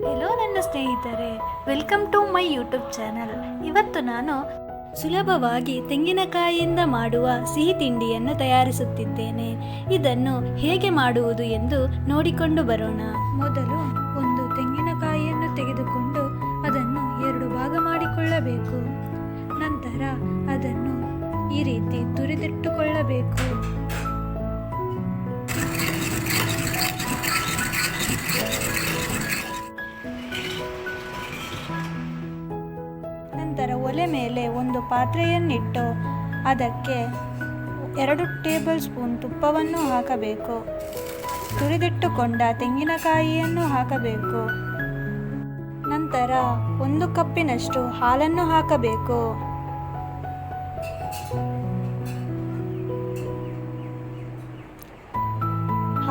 Hello ನನ್ನ ಸ್ನೇಹಿತರೆ welcome to my YouTube channel ಇವತ್ತು ನಾನು ಸುಲಭವಾಗಿ ತೆಂಗಿನಕಾಯಿಯಿಂದ ಮಾಡುವ ಸಿಹಿ ತಿಂಡಿಯನ್ನು ತಯಾರಿಸುತ್ತಿದ್ದೇನೆ. ಇದನ್ನು ಹೇಗೆ ಮಾಡುವುದು ಎಂದು ನೋಡಿಕೊಂಡು ಬರೋಣ. ಮೊದಲು ಒಂದು ತೆಂಗಿನಕಾಯಿಯನ್ನು ತೆಗೆದುಕೊಂಡು ಅದನ್ನು ಎರಡು ಭಾಗ ಮಾಡಿಕೊಳ್ಳಬೇಕು. ನಂತರ ಅದನ್ನು ಈ ರೀತಿ ತುರಿದಿಟ್ಟುಕೊಳ್ಳಬೇಕು ಒಲೆ ಮೇಲೆ ಒಂದು ಪಾತ್ರೆಯನ್ನಿಟ್ಟು ಅದಕ್ಕೆ ಎರಡು ಟೇಬಲ್ ಸ್ಪೂನ್ ತುಪ್ಪವನ್ನು ಹಾಕಬೇಕು. ತುರಿದಿಟ್ಟುಕೊಂಡ ತೆಂಗಿನಕಾಯಿಯನ್ನು ಹಾಕಬೇಕು. ನಂತರ ಒಂದು ಕಪ್ಪಿನಷ್ಟು ಹಾಲನ್ನು ಹಾಕಬೇಕು.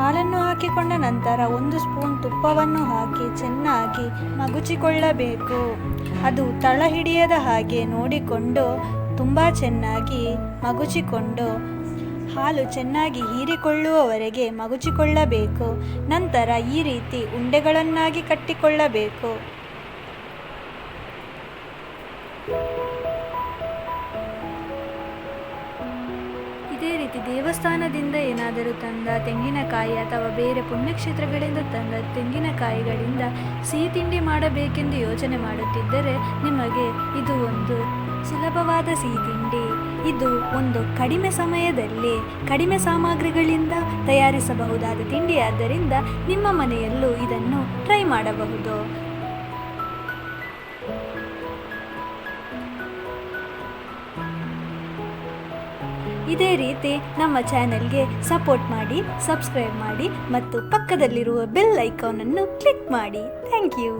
ಹಾಲನ್ನು ಹಾಕಿಕೊಂಡ ನಂತರ ಒಂದು ಸ್ಪೂನ್ ತುಪ್ಪವನ್ನು ಹಾಕಿ ಚೆನ್ನಾಗಿ ಮಗುಚಿಕೊಳ್ಳಬೇಕು. ಅದು ತಳ ಹಿಡಿಯದ ಹಾಗೆ ನೋಡಿಕೊಂಡು ತುಂಬ ಚೆನ್ನಾಗಿ ಮಗುಚಿಕೊಂಡು ಹಾಲು ಚೆನ್ನಾಗಿ ಹೀರಿಕೊಳ್ಳುವವರೆಗೆ ಮಗುಚಿಕೊಳ್ಳಬೇಕು. ನಂತರ ಈ ರೀತಿ ಉಂಡೆಗಳನ್ನಾಗಿ ಕಟ್ಟಿಕೊಳ್ಳಬೇಕು. ಇದೇ ರೀತಿ ದೇವಸ್ಥಾನದಿಂದ ಏನಾದರೂ ತಂದ ತೆಂಗಿನಕಾಯಿ ಅಥವಾ ಬೇರೆ ಪುಣ್ಯಕ್ಷೇತ್ರಗಳಿಂದ ತಂದ ತೆಂಗಿನಕಾಯಿಗಳಿಂದ ಸಿಹಿ ತಿಂಡಿ ಮಾಡಬೇಕೆಂದು ಯೋಚನೆ ಮಾಡುತ್ತಿದ್ದರೆ ನಿಮಗೆ ಇದು ಒಂದು ಸುಲಭವಾದ ಸಿಹಿ ತಿಂಡಿ. ಇದು ಒಂದು ಕಡಿಮೆ ಸಮಯದಲ್ಲಿ ಕಡಿಮೆ ಸಾಮಗ್ರಿಗಳಿಂದ ತಯಾರಿಸಬಹುದಾದ ತಿಂಡಿಯಾದ್ದರಿಂದ ನಿಮ್ಮ ಮನೆಯಲ್ಲೂ ಇದನ್ನು ಟ್ರೈ ಮಾಡಬಹುದು. ಇದೇ ರೀತಿ ನಮ್ಮ ಚಾನೆಲ್ಗೆ ಸಪೋರ್ಟ್ ಮಾಡಿ, ಸಬ್ಸ್ಕ್ರೈಬ್ ಮಾಡಿ ಮತ್ತು ಪಕ್ಕದಲ್ಲಿರುವ ಬೆಲ್ ಐಕಾನನ್ನು ಕ್ಲಿಕ್ ಮಾಡಿ. Thank you.